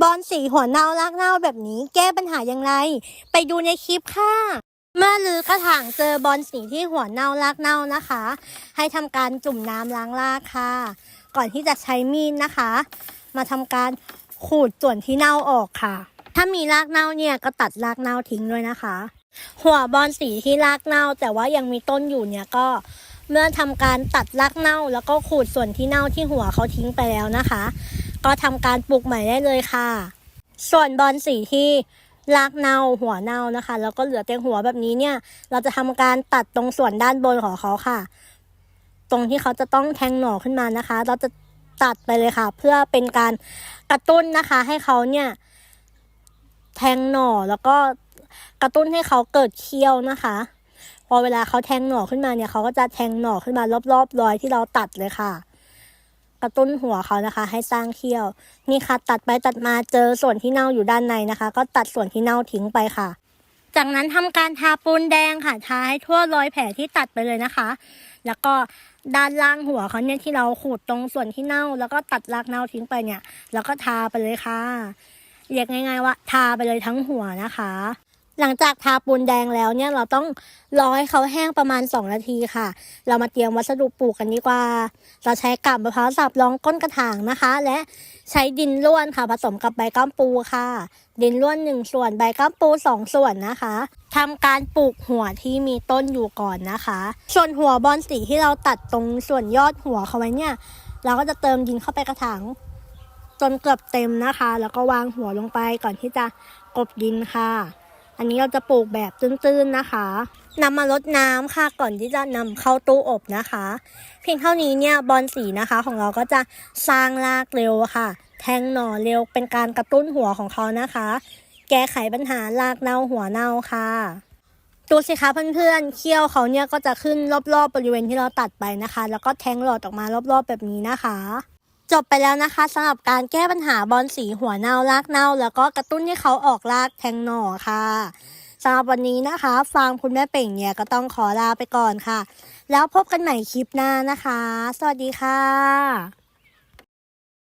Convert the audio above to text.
บอลสีหัวเน่ารากเน่าแบบนี้แก้ปัญหาอย่างไร ไปดูในคลิปค่ะ เมื่อลือกระถางเจอบอลสีที่หัวเน่ารากเน่านะคะ ให้ทำการจุ่มน้ำล้างรากค่ะ ก่อนที่จะใช้มีดนะคะ มาทำการขูดส่วนที่เน่าออกค่ะ ถ้ามีรากเน่าเนี่ยก็ตัดรากเน่าทิ้งด้วยนะคะ หัวบอลสีที่รากเน่า แต่ว่ายังมีต้นอยู่เนี่ยก็ เมื่อทำการตัดรากเน่า แล้วก็ขูดส่วนที่เน่าที่หัวเขาทิ้งไปแล้วนะคะ ก็ทำการปลูกใหม่ได้เลยค่ะ ส่วนบอลสีที่รากเน่าหัวเน่านะคะ แล้วก็เหลือแต่หัวแบบนี้เนี่ย เราจะทำการตัดตรงส่วนด้านบนของเขาค่ะ ตรงที่เขาจะต้องแทงหน่อขึ้นมานะคะ เราจะตัดไปเลยค่ะ เพื่อเป็นการกระตุ้นนะคะ ให้เขาเนี่ย แทงหน่อแล้วก็กระตุ้นให้เขาเกิดเคี้ยวนะคะ อเวลาเขาแทงหน่อขึ้นมาเนี่ยเขาก็จะแทงหน่อขึ้นมารอบๆรอยที่เราตัดเลยค่ะ กระตุ้นหัวเขานะคะ ให้สร้างเขี้ยว นี่ค่ะ ตัดไปตัดมาเจอส่วนที่เน่าอยู่ด้านในนะคะ ก็ตัดส่วนที่เน่าทิ้งไปค่ะ จากนั้นทำการทาปูนแดงค่ะทาให้ทั่วรอยแผลที่ตัดไปเลยนะคะ แล้วก็ด้านล่างหัวเขาเนี่ยที่เราขูดตรงส่วนที่เน่า แล้วก็ตัดรากเน่าทิ้งไปเนี่ย แล้วก็ทาไปเลยค่ะเรียกง่าย ๆ ว่า ทาไปเลยทั้งหัวนะคะ หลังจากทาปูนแดงแล้วเนี่ยเราต้องรอให้เขาแห้งประมาณ 2 นาทีค่ะ เรามาเตรียมวัสดุปลูกกันดีกว่า เราใช้กับมะพร้าวสับรองก้นกระถางนะคะ และใช้ดินร่วนค่ะผสมกับใบก้ามปูค่ะ ดินร่วนหนึ่งส่วนใบก้ามปูสองส่วนนะคะทำการปลูกหัวที่มีต้นอยู่ก่อนนะคะ ส่วนหัวบอนสีที่เราตัดตรงส่วนยอดหัวเขาไว้เนี่ย เราก็จะเติมดินเข้าไปกระถางจนเกือบเต็มนะคะ แล้วก็วางหัวลงไปก่อนที่จะกบดินค่ะ อันนี้เราจะปลูกแบบตื้นๆนะคะนำมาลดน้ำค่ะก่อนที่จะนำเข้าตู้อบนะคะ เพียงเท่านี้เนี่ยบอลสีนะคะของเราก็จะสร้างรากเร็วค่ะ แทงหน่อเร็วเป็นการกระตุ้นหัวของเขานะคะ แก้ไขปัญหารากเน่าหัวเน่าค่ะดูสิคะเพื่อนๆเขี้ยวเขาเนี่ยก็จะขึ้นรอบๆบริเวณที่เราตัดไปนะคะ แล้วก็แทงหลอดออกมารอบๆแบบนี้นะคะ จบไปแล้วนะคะสำหรับการแก้ปัญหาบอลสีหัวเน่ารากเน่า แล้วก็กระตุ้นให้เขาออกรากแทงหน่อค่ะสำหรับวันนี้นะคะฟังคุณแม่เป่งเนี่ยก็ต้องขอลาไปก่อนค่ะ แล้วพบกันใหม่คลิปหน้านะคะ สวัสดีค่ะ